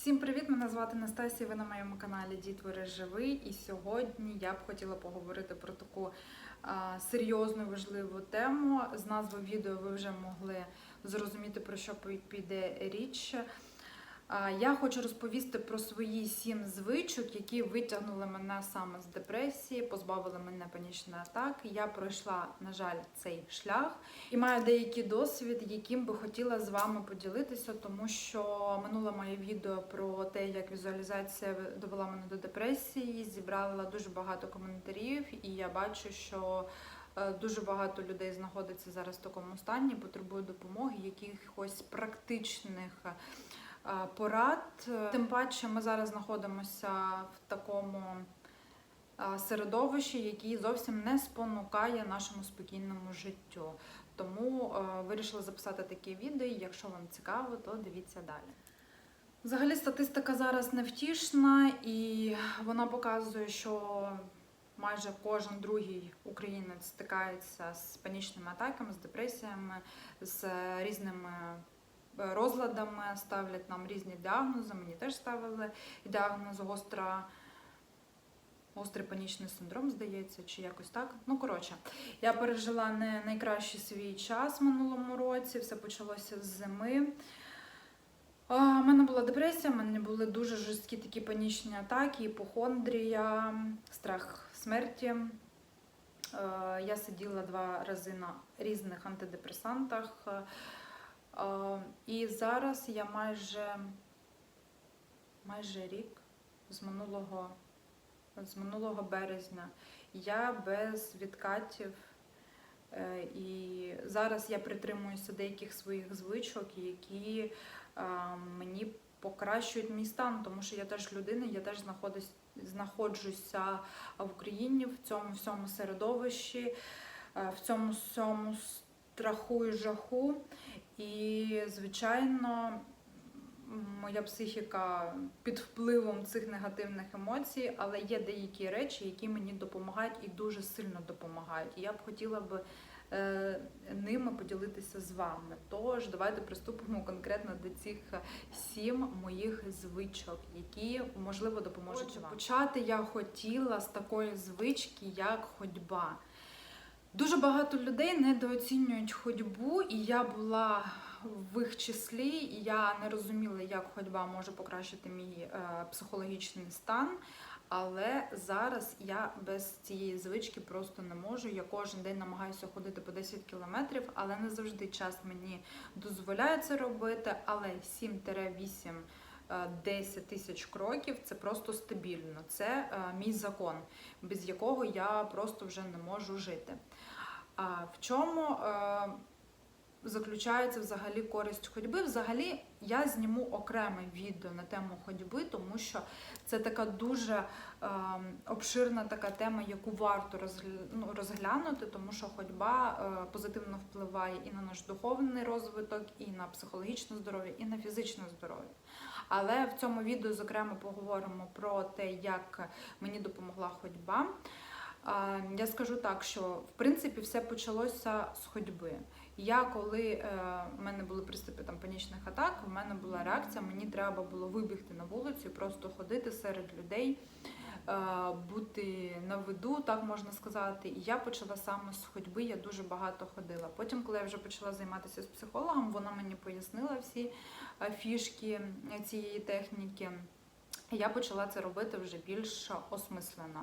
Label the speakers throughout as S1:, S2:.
S1: Всім привіт! Мене звати Настасія. Ви на моєму каналі Дітвори Живий. І сьогодні я б хотіла поговорити про таку серйозну важливу тему. З назви відео ви вже могли зрозуміти про що піде річ. Я хочу розповісти про свої сім звичок, які витягнули мене саме з депресії, позбавили мене панічної атаки. Я пройшла, на жаль, цей шлях і маю деякий досвід, яким би хотіла з вами поділитися, тому що минуле моє відео про те, як візуалізація довела мене до депресії, зібрала дуже багато коментарів, і я бачу, що е, дуже багато людей знаходиться зараз в такому стані, потребує допомоги, якихось практичних. Е, Порад, тим паче ми зараз знаходимося в такому е, середовищі, який зовсім не спонукає нашому спокійному життю. Тому е, вирішила записати таке відео. Якщо вам цікаво, то дивіться далі. Взагалі, статистика зараз невтішна, і вона показує, що майже кожен другий українець стикається з панічними атаками, з депресіями, з різними розладами, ставлять нам різні діагнози. Мені теж ставили діагноз гостра. Гострий панічний синдром, здається, чи якось так. Ну, коротше, я пережила не найкращий свій час в минулому році, все почалося з зими. У мене була депресія, в мене були дуже жорсткі такі панічні атаки, іпохондрія, страх смерті. Е, Я сиділа два рази на різних антидепресантах. І зараз я майже, майже рік з минулого з минулого березня. Я без відкатів. Е, І зараз я притримуюся деяких своїх звичок, які мені покращують мій стан, тому що я теж людина, я теж знаходжуся в Україні в цьому всьому середовищі, е, в цьому всьому страху і жаху. І, звичайно, моя психіка під впливом цих негативних емоцій, але є деякі речі, які мені допомагають і дуже сильно допомагають. І я б хотіла би е, ними поділитися з вами. Тож давайте приступимо конкретно до цих сім моїх звичок, які можливо допоможуть
S2: Отже,
S1: вам. Почати я хотіла з такої звички, як ходьба. Дуже багато людей недооцінюють ходьбу, і я була в їх числі, я не розуміла, як ходьба може покращити мій е, психологічний стан. Але зараз я без цієї звички просто не можу. Я кожен день намагаюся ходити по 10 кілометрів, але не завжди час мені дозволяє це робити. Але 7-8 е, 10 тисяч кроків це просто стабільно. Це е, мій закон, без якого я просто вже не можу жити. А в чому е, заключається взагалі користь ходьби? Взагалі я зніму окреме відео на тему ходьби, тому що це така дуже е, обширна така тема, яку варто ну, розглянути, тому що ходьба е, позитивно впливає і на наш духовний розвиток, і на психологічне здоров'я, і на фізичне здоров'я. Але в цьому відео, зокрема, поговоримо про те, як мені допомогла ходьба. Я скажу так, що в принципі все почалося з ходьби. Я коли е, в мене були приступи там панічних атак, в мене була реакція, мені треба було вибігти на вулицю, просто ходити серед людей, е, бути на виду, так можна сказати. І я почала саме з ходьби, я дуже багато ходила. Потім, коли я вже почала займатися з психологом, вона мені пояснила всі е, фішки цієї техніки. Я почала це робити вже більш осмислено.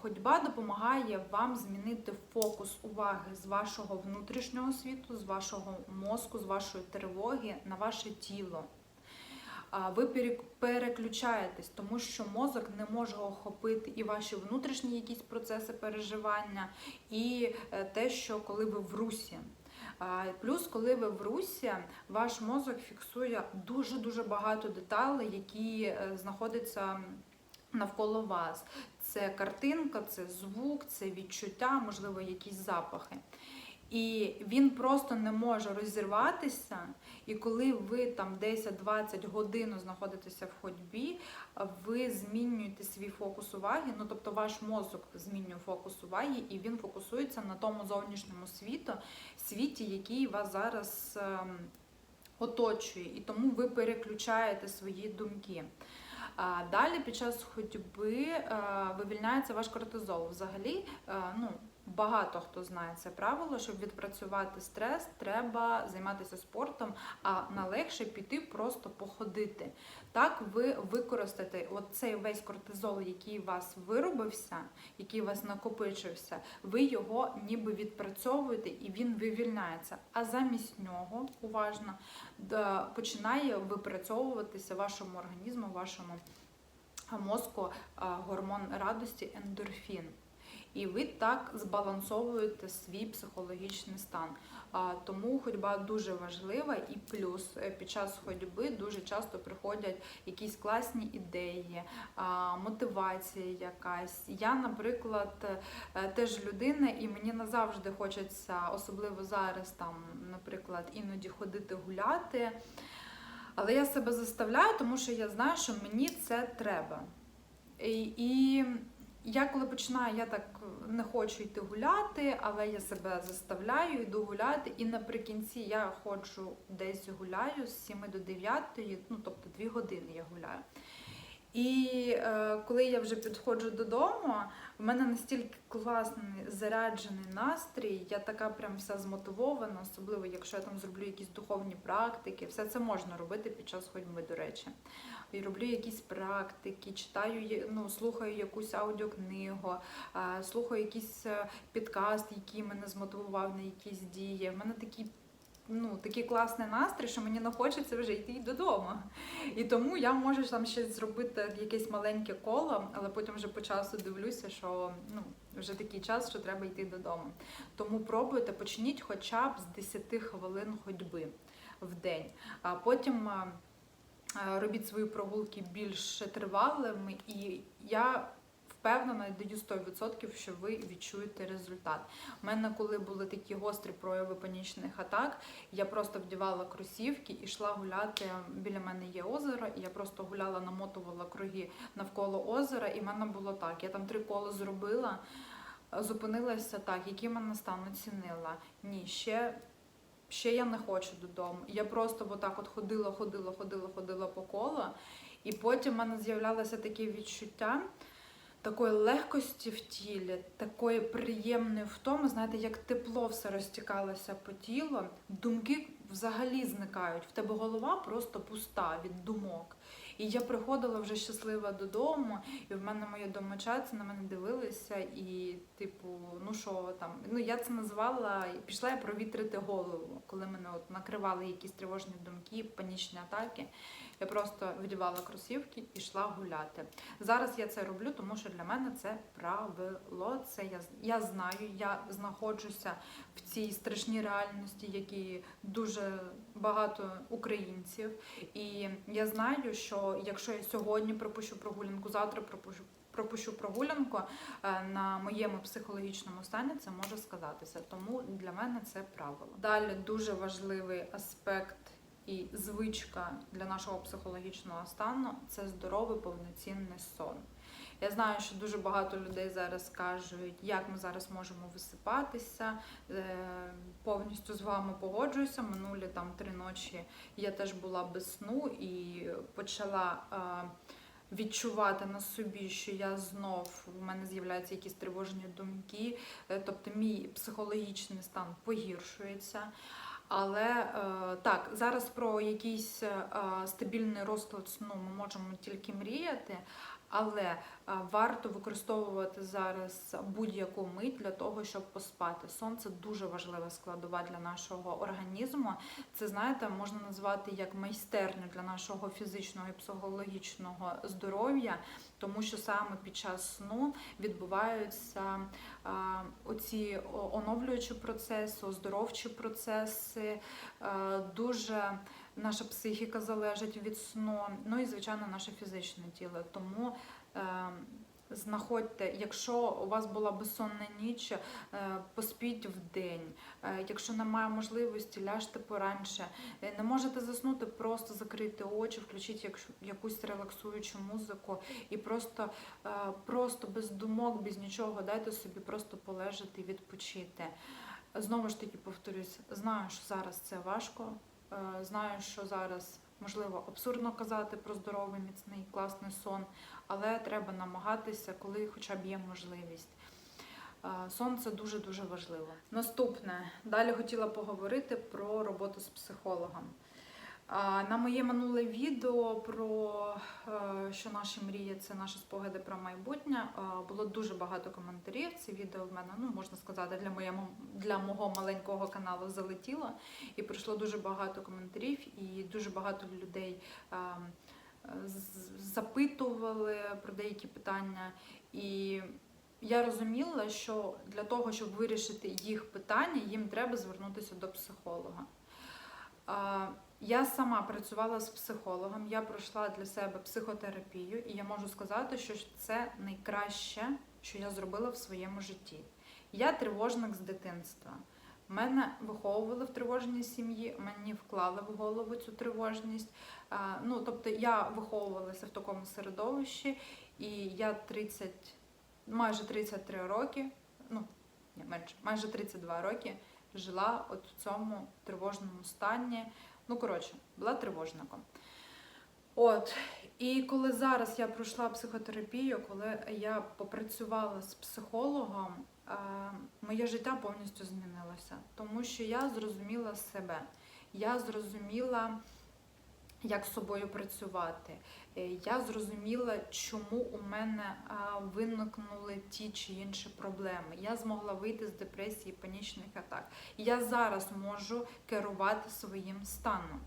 S1: Ходьба допомагає вам змінити фокус уваги з вашого внутрішнього світу, з вашого мозку, з вашої тривоги на ваше тіло. Ви переключаєтесь, тому що мозок не може охопити і ваші внутрішні якісь процеси переживання, і е, те, що коли ви в русі. Плюс, коли ви в русі, ваш мозок фіксує дуже-дуже багато деталей, які е, знаходяться навколо вас. Це картинка, це звук, це відчуття, можливо, якісь запахи. І він просто не може розірватися. І коли ви там 10-20 годин знаходитеся в ходьбі, ви змінюєте свій фокус уваги. Ну тобто ваш мозок змінює фокус уваги, і він фокусується на тому зовнішньому світу, світі, який вас зараз ем, оточує, і тому ви переключаєте свої думки. А Далі під час ходьби е, вивільняється ваш кортизол. Взагалі, е, ну, багато хто знає це правило, щоб відпрацювати стрес, треба займатися спортом, а налегше піти просто походити. Так ви використаєте цей весь кортизол, який у вас виробився, який у вас накопичився, ви його ніби відпрацьовуєте і він вивільняється. А замість нього, уважно, починає випрацьовуватися вашому організму, вашому мозку гормон радості ендорфін. І ви так збалансовуєте свій психологічний стан. Тому ходьба дуже важлива, і плюс е, під час ходьби дуже часто приходять якісь класні ідеї, мотивація якась. Я, наприклад, е, теж людина, і мені назавжди хочеться, особливо зараз, там, наприклад, іноді ходити гуляти. Але я себе заставляю, тому що я знаю, що мені це треба. І, і я коли починаю, я так не хочу йти гуляти, але я себе заставляю, йду гуляти, і наприкінці я ходжу десь гуляю з 7 до 9, ну тобто 2 години я гуляю. І е, коли я вже підходжу додому, в мене настільки класний заряджений настрій, я така прям вся змотивована, особливо якщо я там зроблю якісь духовні практики. Все це можна робити під час ходьби, до речі. І роблю якісь практики, читаю, ну, слухаю якусь аудіокнигу, слухаю якийсь е, підкаст, який мене змотивував на якісь дії. В мене такі ну, такий класний настрій, що мені не хочеться вже йти додому. І тому я можу там ще зробити якесь маленьке коло, але потім вже по часу дивлюся, що ну, вже такий час, що треба йти додому. Тому пробуйте, почніть хоча б з 10 хвилин ходьби в день. А потім робіть свої прогулки більш тривалими, і я впевнена, даю 100%, що ви відчуєте результат. У мене, коли були такі гострі прояви панічних атак, я просто вдівала кросівки і йшла гуляти. Біля мене є озеро, і я просто гуляла, намотувала круги навколо озера, і в мене було так. Я там три кола зробила, зупинилася так, в мене стан оцінила. Ні, ще. Ще я не хочу додому. Я просто отак от ходила, ходила, ходила, ходила по колу, і потім в мене з'являлося таке відчуття, такої легкості в тілі, такої приємної втоми, знаєте, як тепло все розтікалося по тілу, думки взагалі зникають. В тебе голова просто пуста від думок. І я приходила вже щаслива додому, і в мене мої домочадці на мене дивилися, і, типу, ну що там, ну я це назвала, пішла я провітрити голову, коли мене от накривали якісь тривожні думки, панічні атаки. Я просто вдівала кросівки і йшла гуляти. Зараз я це роблю, тому що для мене це правило. Це я я знаю, я знаходжуся в цій страшній реальності, які дуже багато українців. І я знаю, що якщо я сьогодні пропущу прогулянку, завтра пропущу. Пропущу прогулянку е, на моєму психологічному стані, це може сказатися. Тому для мене це правило. Далі дуже важливий аспект і звичка для нашого психологічного стану це здоровий повноцінний сон. Я знаю, що дуже багато людей зараз кажуть, як ми зараз можемо висипатися. Е, повністю з вами погоджуюся. Минулі там три ночі я теж була без сну і почала. Е, відчувати на собі, що я знов в мене з'являються якісь тривожні думки, е, тобто мій психологічний стан погіршується. Але е, так, зараз про якийсь е, стабільний розклад сну ми можемо тільки мріяти, але е, варто використовувати зараз будь-яку мить для того, щоб поспати. Сон це дуже важлива складова для нашого організму. Це, знаєте, можна назвати як майстерню для нашого фізичного і психологічного здоров'я, тому що саме під час сну відбуваються оці оновлюючі процеси, оздоровчі процеси. Дуже наша психіка залежить від сну, ну і, звичайно, наше фізичне тіло. Тому е, знаходьте, якщо у вас була безсонна ніч, е, поспіть в день. Е, якщо немає можливості, ляжте поранше. Е, не можете заснути, просто закрийте очі, включіть якусь релаксуючу музику і просто, е, просто без думок, без нічого дайте собі просто полежати і відпочити. Знову ж таки повторюсь, знаю, що зараз це важко Знаю, що зараз можливо абсурдно казати про здоровий, міцний, класний сон, але треба намагатися, коли хоча б є можливість. Е, Сон це дуже дуже важливо. Наступне далі хотіла поговорити про роботу з психологом. На моє минуле відео про е, що наші мрії це наші спогади про майбутнє. е, Було дуже багато коментарів. Це відео в мене, ну можна сказати, для моєму для мого маленького каналу залетіло. І прийшло дуже багато коментарів, і дуже багато людей е, запитували про деякі питання. І я розуміла, що для того, щоб вирішити їх питання, їм треба звернутися до психолога. Я сама працювала з психологом, я пройшла для себе психотерапію, і я можу сказати, що це найкраще, що я зробила в своєму житті. Я тривожник з дитинства. Мене виховували в тривожній сім'ї, мені вклали в голову цю тривожність. Ну, тобто я виховувалася в такому середовищі, і я 30, майже 33 роки, ну ні, менше, майже 32 роки жила от в цьому тривожному стані. Ну, коротше, була тривожником. От. І коли зараз я пройшла психотерапію, коли я попрацювала з психологом, е, моє життя повністю змінилося, тому що я зрозуміла себе. Я зрозуміла, як з собою працювати. Е, Я зрозуміла, чому у мене виникнули ті чи інші проблеми. Я змогла вийти з депресії, панічних атак. Я зараз можу керувати своїм станом.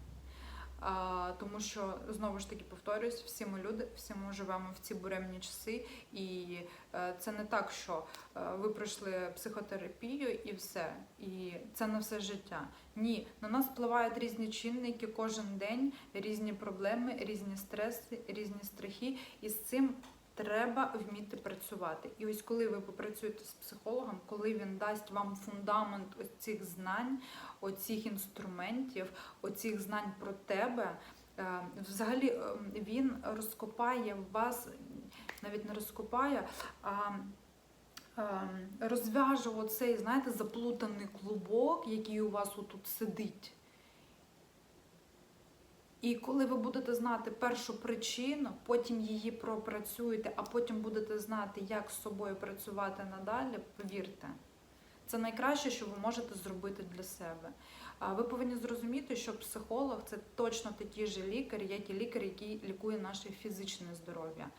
S1: Тому що знову ж таки повторюсь, всі ми люди, всі ми живемо в ці буремні часи, і е, це не так, що е, ви пройшли психотерапію і все, і це на все життя. Ні, на нас впливають різні чинники кожен день, різні проблеми, різні стреси, різні страхи, і з цим треба вміти працювати. І ось коли ви попрацюєте з психологом, коли він дасть вам фундамент ось цих знань, оцих інструментів, оцих знань про тебе. е, Взагалі е, він розкопає вас, навіть не розкопає, а е, розв'яже оцей, знаєте, заплутаний клубок, який у вас отут сидить. І коли ви будете знати першу причину, потім її пропрацюєте, а потім будете знати, як з собою працювати надалі, повірте, це найкраще, що ви можете зробити для себе. Ви повинні зрозуміти, що психолог це точно такий же лікар, як і лікар, який лікує наше фізичне здоров'я.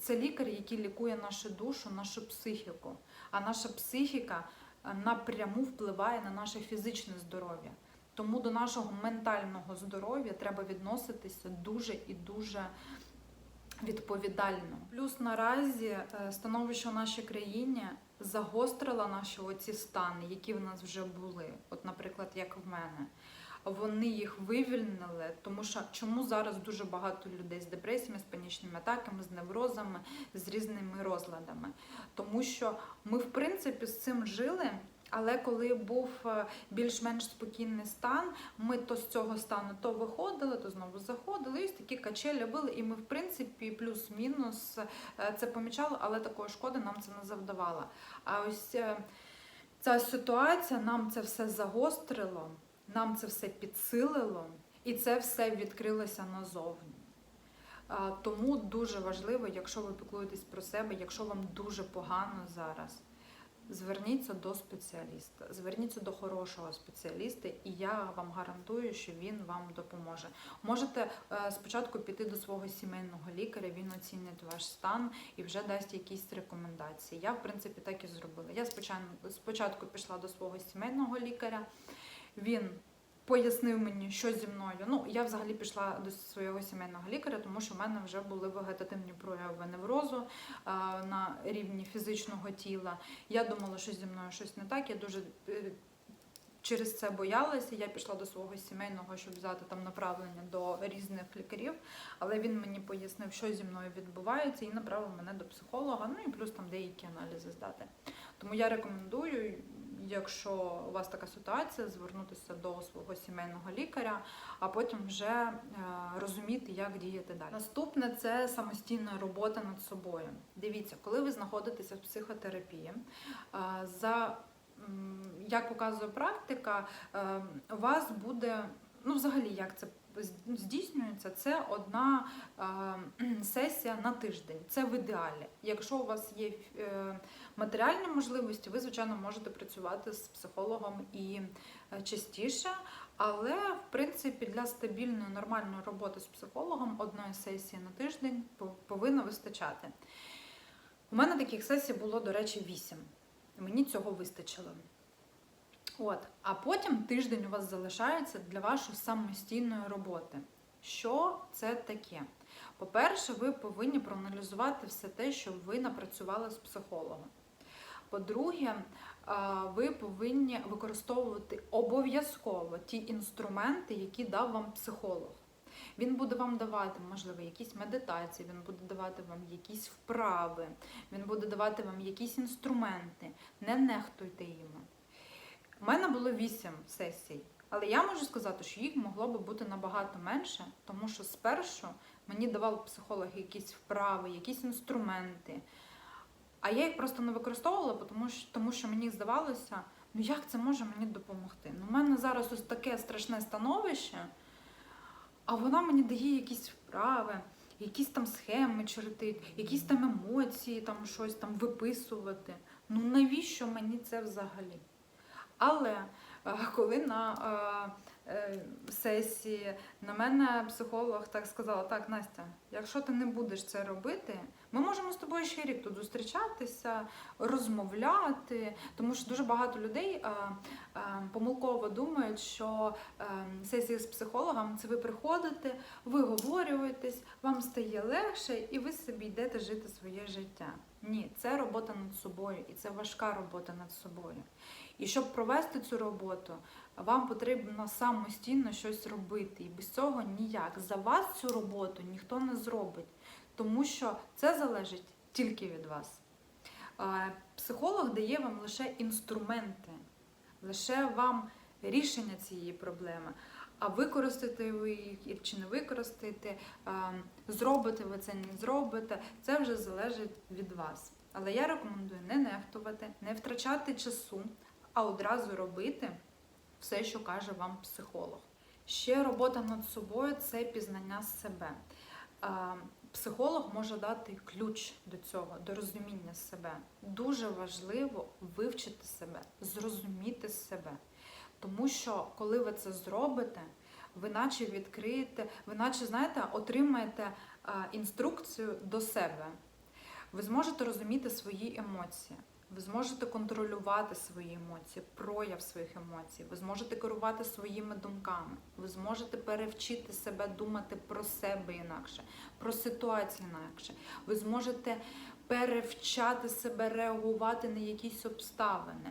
S1: Це лікар, який лікує нашу душу, нашу психіку. А наша психіка напряму впливає на наше фізичне здоров'я. Тому до нашого ментального здоров'я треба відноситися дуже і дуже відповідально. Плюс наразі е, становище в нашій країні загострило наші оці стани, які в нас вже були. От, наприклад, як в мене. Вони їх вивільнили, тому що чому зараз дуже багато людей з депресіями, з панічними атаками, з неврозами, з різними розладами. Тому що ми, в принципі, з цим жили. Але коли був е, більш-менш спокійний стан, ми то з цього стану то виходили, то знову заходили. І такі качелі були. І ми, в принципі, плюс-мінус е, це помічали, але такої шкоди нам це не завдавало. А ось е, ця ситуація нам це все загострило, нам це все підсилило, і це все відкрилося назовні. Тому дуже важливо, якщо ви піклуєтесь про себе, якщо вам дуже погано зараз. Зверніться до спеціаліста, зверніться до хорошого спеціаліста, і я вам гарантую, що він вам допоможе. Можете е, спочатку піти до свого сімейного лікаря, він оцінить ваш стан і вже дасть якісь рекомендації. Я, в принципі, так і зробила. Я спочатку, спочатку пішла до свого сімейного лікаря, він пояснив мені, що зі мною. Ну, я взагалі пішла до свого сімейного лікаря, тому що в мене вже були вегетативні прояви неврозу а, на рівні фізичного тіла. Я думала, що зі мною щось не так. Я дуже е, через це боялася. Я пішла до свого сімейного, щоб взяти там направлення до різних лікарів, але він мені пояснив, що зі мною відбувається, і направив мене до психолога. Ну і плюс там деякі аналізи здати. Тому я рекомендую, якщо у вас така ситуація, звернутися до свого сімейного лікаря, а потім вже е, розуміти, як діяти далі. Наступне це самостійна робота над собою. Дивіться, коли ви знаходитеся в психотерапії, е, за як показує практика, е, у вас буде, ну взагалі, як це здійснюється, це одна е, сесія на тиждень. Це в ідеалі. Якщо у вас є е, матеріальні можливості, ви, звичайно, можете працювати з психологом і частіше. Але в принципі для стабільної нормальної роботи з психологом одної сесії на тиждень пов- повинно вистачати. У мене таких сесій було, до речі, 8. Мені цього вистачило. От, а потім тиждень у вас залишається для вашої самостійної роботи. Що це таке? По-перше, ви повинні проаналізувати все те, що ви напрацювали з психологом. По-друге, ви повинні використовувати обов'язково ті інструменти, які дав вам психолог. Він буде вам давати, можливо, якісь медитації, він буде давати вам якісь вправи, він буде давати вам якісь інструменти. Не нехтуйте їми. У мене було вісім сесій, але я можу сказати, що їх могло би бути набагато менше, тому що спершу мені давав психолог якісь вправи, якісь інструменти. А я їх просто не використовувала, тому що, тому що мені здавалося, ну як це може мені допомогти? Ну, у мене зараз ось таке страшне становище, а вона мені дає якісь вправи, якісь там схеми чертить, якісь там емоції, там щось там виписувати. Ну навіщо мені це взагалі? Але е, коли на е, сесії на мене психолог так сказала: так, Настя, якщо ти не будеш це робити, ми можемо з тобою ще рік тут зустрічатися, розмовляти, тому що дуже багато людей е, е, помилково думають, що е, сесії з психологом це ви приходите, ви говорюєтесь, вам стає легше, і ви собі йдете жити своє життя. Ні, це робота над собою, і це важка робота над собою. І щоб провести цю роботу, вам потрібно самостійно щось робити. І без цього ніяк. За вас цю роботу ніхто не зробить, тому що це залежить тільки від вас. Психолог дає вам лише інструменти, лише вам рішення цієї проблеми. А використаєте ви їх чи не використаєте, зробите ви це, не зробите, це вже залежить від вас. Але я рекомендую не нехтувати, не втрачати часу, а одразу робити все, що каже вам психолог. Ще робота над собою це пізнання себе. Психолог може дати ключ до цього, до розуміння себе. Дуже важливо вивчити себе, зрозуміти себе. Тому що коли ви це зробите, ви наче відкриєте, ви наче, знаєте, отримаєте інструкцію до себе. Ви зможете розуміти свої емоції. Ви зможете контролювати свої емоції, прояв своїх емоцій, ви зможете керувати своїми думками, ви зможете перевчити себе думати про себе інакше, про ситуацію інакше. Ви зможете перевчати себе реагувати на якісь обставини.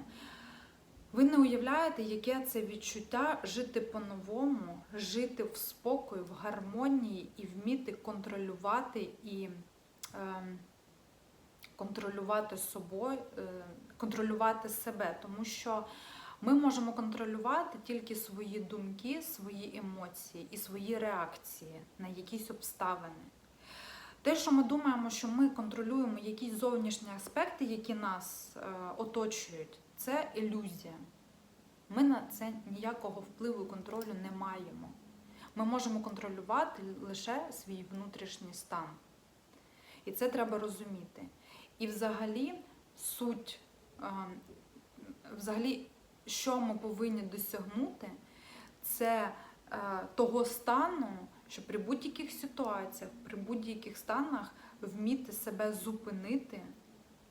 S1: Ви не уявляєте, яке це відчуття жити по-новому, жити в спокої, в гармонії і вміти контролювати і. ем, контролювати собою, е, контролювати себе, тому що ми можемо контролювати тільки свої думки, свої емоції і свої реакції на якісь обставини. Те, що ми думаємо, що ми контролюємо якісь зовнішні аспекти, які нас е, оточують, це ілюзія. Ми на це ніякого впливу і контролю не маємо. Ми можемо контролювати лише свій внутрішній стан. І це треба розуміти. І взагалі суть, взагалі, що ми повинні досягнути, це е, того стану, що при будь-яких ситуаціях, при будь-яких станах вміти себе зупинити,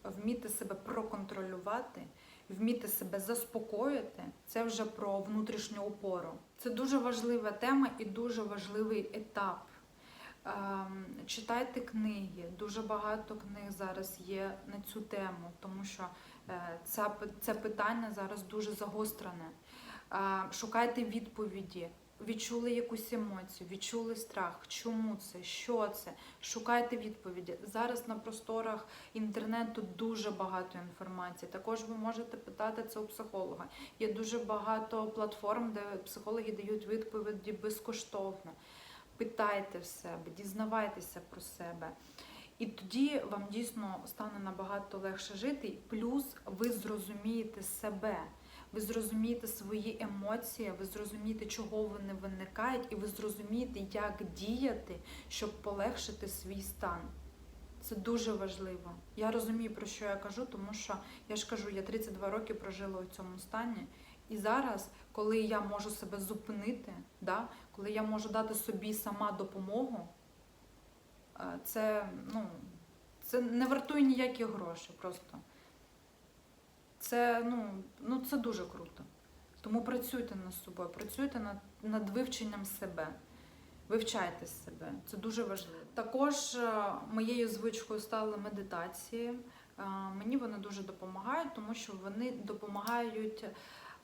S1: вміти себе проконтролювати, вміти себе заспокоїти, це вже про внутрішню опору. Це дуже важлива тема і дуже важливий етап. Ем, Читайте книги, дуже багато книг зараз є на цю тему, тому що е, це питання зараз дуже загострене. Е, Шукайте відповіді, відчули якусь емоцію, відчули страх. Чому це? Що це? Шукайте відповіді. Зараз на просторах інтернету дуже багато інформації. Також ви можете питати це у психолога. Є дуже багато платформ, де психологи дають відповіді безкоштовно питайте в себе, дізнавайтеся про себе. І тоді вам дійсно стане набагато легше жити. Плюс ви зрозумієте себе, ви зрозумієте свої емоції, ви зрозумієте, чого вони виникають, і ви зрозумієте, як діяти, щоб полегшити свій стан. Це дуже важливо. Я розумію, про що я кажу, тому що я ж кажу, я 32 роки прожила у цьому стані. І зараз, коли я можу себе зупинити, да, коли я можу дати собі сама допомогу, е, це, ну, це не вартує ніяких грошей просто. Це, ну, ну, це дуже круто. Тому працюйте над собою, працюйте над, над вивченням себе. Вивчайте себе, це дуже важливо. Також е, моєю звичкою стали медитації. Е, Мені вони дуже допомагають, тому що вони допомагають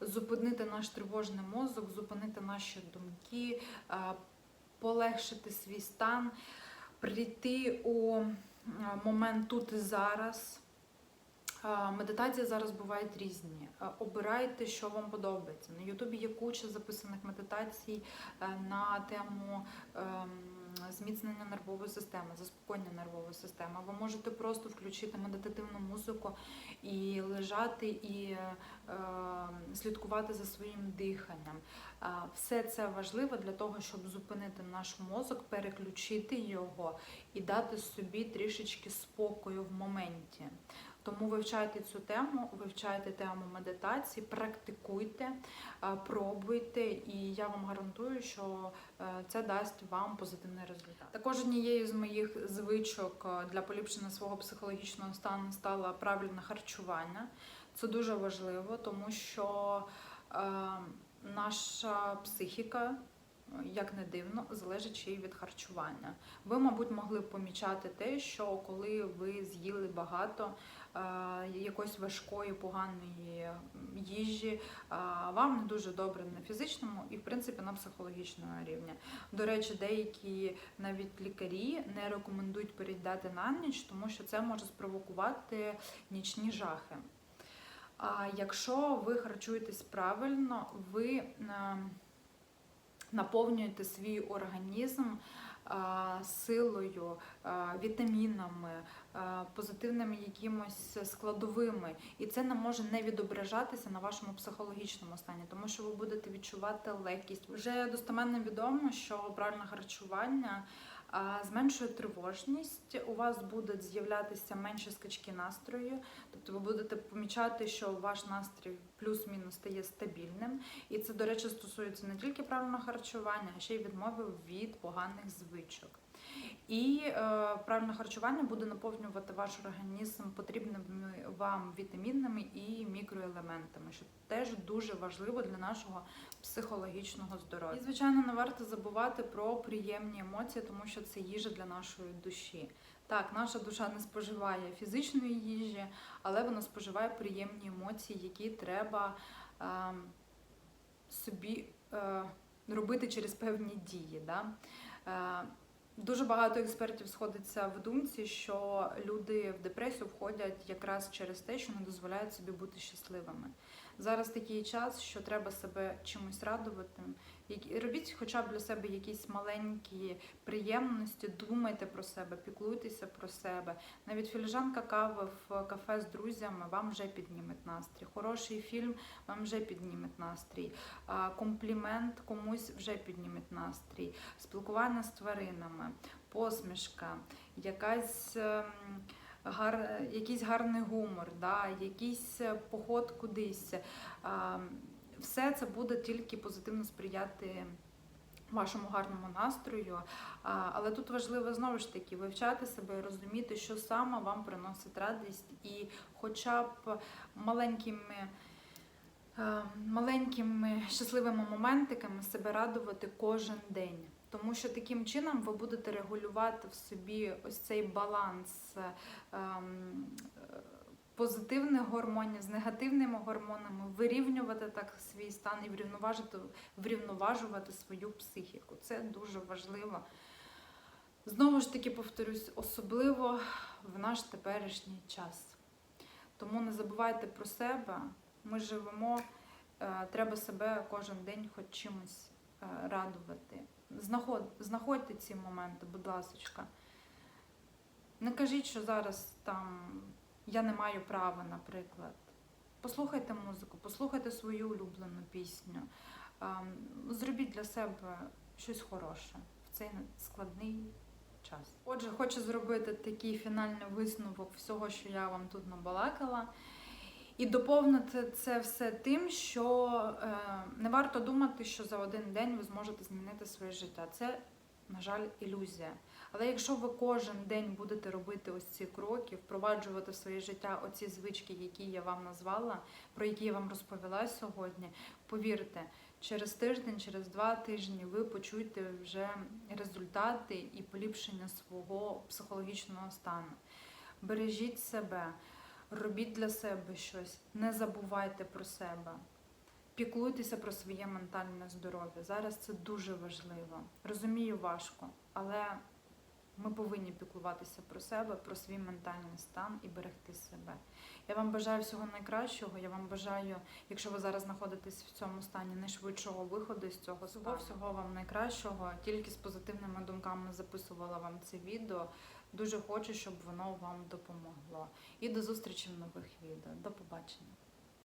S1: зупинити наш тривожний мозок, зупинити наші думки, е, полегшити свій стан, прийти у е, момент тут і зараз. Е, Медитації зараз бувають різні. Обирайте, що вам подобається. На Ютубі є куча записаних медитацій на тему ем, зміцнення нервової системи, заспокоєння нервової системи. Ви можете просто включити медитативну музику і лежати і е, слідкувати за своїм диханням. Все це важливо для того, щоб зупинити наш мозок, переключити його і дати собі трішечки спокою в моменті. Тому вивчайте цю тему, вивчайте тему медитації, практикуйте, е, пробуйте, і я вам гарантую, що е, це дасть вам позитивний результат. Також однією з моїх звичок е, для поліпшення свого психологічного стану стало правильне харчування. Це дуже важливо, тому що наша психіка. Як не дивно, залежить ще від харчування. Ви, мабуть, могли помічати те, що коли ви з'їли багато якоїсь важкої, поганої їжі, е, вам не дуже добре на фізичному і, в принципі, на психологічному рівні. До речі, деякі навіть лікарі не рекомендують переїдати на ніч, тому що це може спровокувати нічні жахи. А якщо ви харчуєтесь правильно, ви е, наповнюєте свій організм силою, вітамінами, позитивними якимось складовими, і це не може не відображатися на вашому психологічному стані, тому що ви будете відчувати легкість. Вже достеменно відомо, що правильне харчування зменшує тривожність. У вас будуть з'являтися менші скачки настрою, тобто ви будете помічати, що ваш настрій плюс-мінус стає стабільним. І це, до речі, стосується не тільки правильного харчування, а ще й відмови від поганих звичок. І е, правильне харчування буде наповнювати ваш організм потрібними вам вітамінами і мікроелементами, що теж дуже важливо для нашого психологічного здоров'я. І, звичайно, не варто забувати про приємні емоції, тому що це їжа для нашої душі. Так, наша душа не споживає фізичної їжі, але вона споживає приємні емоції, які треба е, собі е, робити через певні дії. Да? Е, Дуже багато експертів сходиться в думці, що люди в депресію входять якраз через те, що не дозволяють собі бути щасливими. Зараз такий час, що треба себе чимось радувати. Робіть хоча б для себе якісь маленькі приємності, думайте про себе, піклуйтеся про себе. Навіть філіжанка кави в кафе з друзями вам вже підніме настрій. Хороший фільм вам вже підніме настрій. Комплімент комусь вже підніме настрій. Спілкування з тваринами, посмішка, якась. Гар, якийсь гарний гумор, да, якийсь е, поход кудись. Все це буде тільки позитивно сприяти вашому гарному настрою. Але тут важливо знову ж таки вивчати себе і розуміти, що саме вам приносить радість, і хоча б маленькими. е, Маленькими щасливими моментиками себе радувати кожен день. Тому що таким чином ви будете регулювати в собі ось цей баланс ем, позитивних гормонів з негативними гормонами, вирівнювати так свій стан і врівноважити, врівноважувати свою психіку. Це дуже важливо. Знову ж таки повторюсь, особливо в наш теперішній час. Тому не забувайте про себе. Ми живемо, е, треба себе кожен день хоч чимось е, радувати. Знаход, знаходьте ці моменти, будь ласка. Не кажіть, що зараз там я не маю права, наприклад. Послухайте музику, послухайте свою улюблену пісню. Ем, Зробіть для себе щось хороше в цей складний час. Отже, хочу зробити такий фінальний висновок всього, що я вам тут набалакала. І доповнити це все тим, що е, не варто думати, що за один день ви зможете змінити своє життя. Це, на жаль, ілюзія. Але якщо ви кожен день будете робити ось ці кроки, впроваджувати в своє життя оці звички, які я вам назвала, про які я вам розповіла сьогодні, повірте, через тиждень, через два тижні ви почуєте вже результати і поліпшення свого психологічного стану. Бережіть себе, робіть для себе щось, не забувайте про себе. Піклуйтеся про своє ментальне здоров'я. Зараз це дуже важливо. Розумію, важко, але ми повинні піклуватися про себе, про свій ментальний стан і берегти себе. Я вам бажаю всього найкращого. Я вам бажаю, якщо ви зараз знаходитесь в цьому стані, найшвидшого виходу з цього всього, всього вам найкращого. Тільки з позитивними думками записувала вам це відео. Дуже хочу, щоб воно вам допомогло. І до зустрічі в нових відео. До побачення.